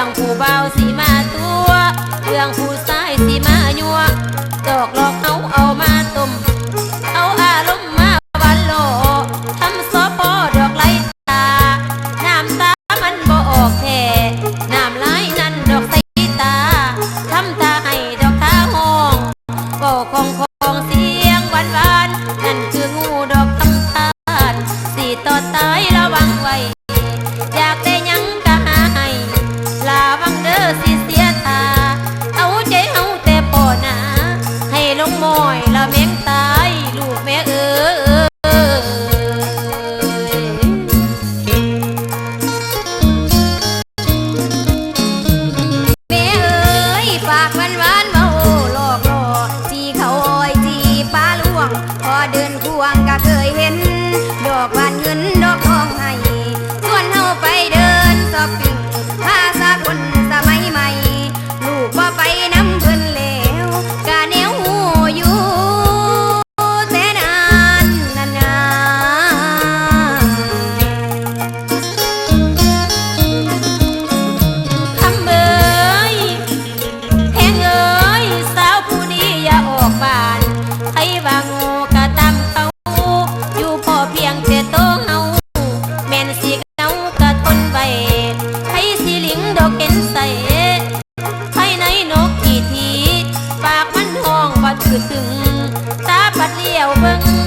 รื่องผู้เบาสีมาตัว เรื่องผู้สายสีมายัวดอกหลอกเขาเอา ถึง ตาปัดเลี้ยวเบิ่ง